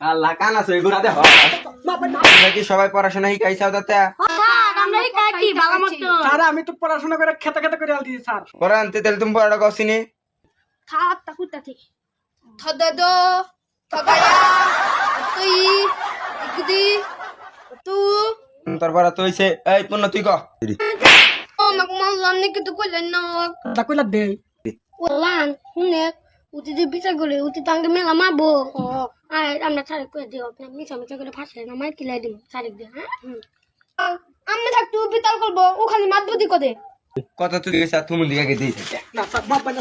আল্লাহ কানা সবাই পড়াশোনা শিখাইছাও স্যার আমি তো পড়াশোনা করে খেতে খেতে করে আলছি স্যার। পড়া আনতে তাহলে তুমি পড়াটা কছিনি থদদ থদয়া তুই ইকুদি তু। হইছে। এই পূর্ণ তুই ক। ও মাক মাল্লাম নি কিন্তু কইলেন না। তা কইলা দে। ওলান হুনে উতি যে বিচার করে উতি তাঙ্গে মেলা মারবো। আর আমরা ছাড়ে করে দিও আপনি মিছা মিছা করে ফাঁসলে না মার কিলাই দিম ছাড়ে দিয়ে হ্যাঁ? আমি থাকতে বিতাল করব ওখানে মাতবুদি কদে কত তুই গেছে আর তুমি দিকে দিয়েছ। না স্যার বাবা না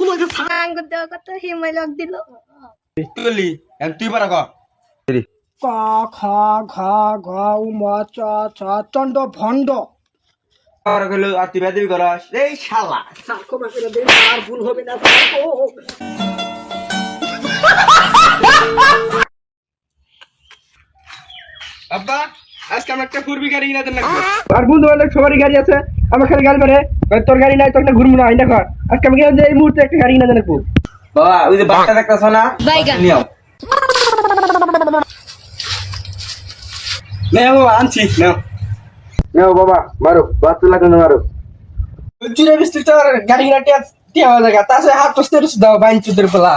হয়েছে স্যার আঙ্গ কত হিমাই লক দিল। বললি তুই পড়া ক? ক খ ঘ ঘ উ ম চ ছ চন্ড ভণ্ড। আর তুই বেদিবি করস? এই শালা। স্যার ক্ষমা করে দিন আর ভুল হবে না আব্বা আজকে আমার একটা ফুরবি গাড়ি কিনা দেন না আর বন্ধু বান্ধব সবারই গাড়ি আছে আমার খালি গাড়ি মারে তোর গাড়ি নাই তোর না ঘুরবো না আইনা কর আজকে আমি গেলাম যে এই মুহূর্তে একটা গাড়ি না জানে বাবা ওই যে বাচ্চা দেখতেছ না? নিও নেও আনছি নেও নেও বাবা মারো বাচ্চা লাগানো মারো চুরে বৃষ্টি তোর গাড়ি কিনা টিয়া টিয়া হয়ে যায় তাছে হাত তো স্টেরস দাও বাইন চুদের পোলা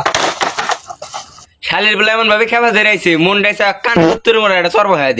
শালের বেলা এমন ভাবে খেপা ধরে আইছে মন ডাইছে কান উত্তর মনে একটা সর্ব হয়ে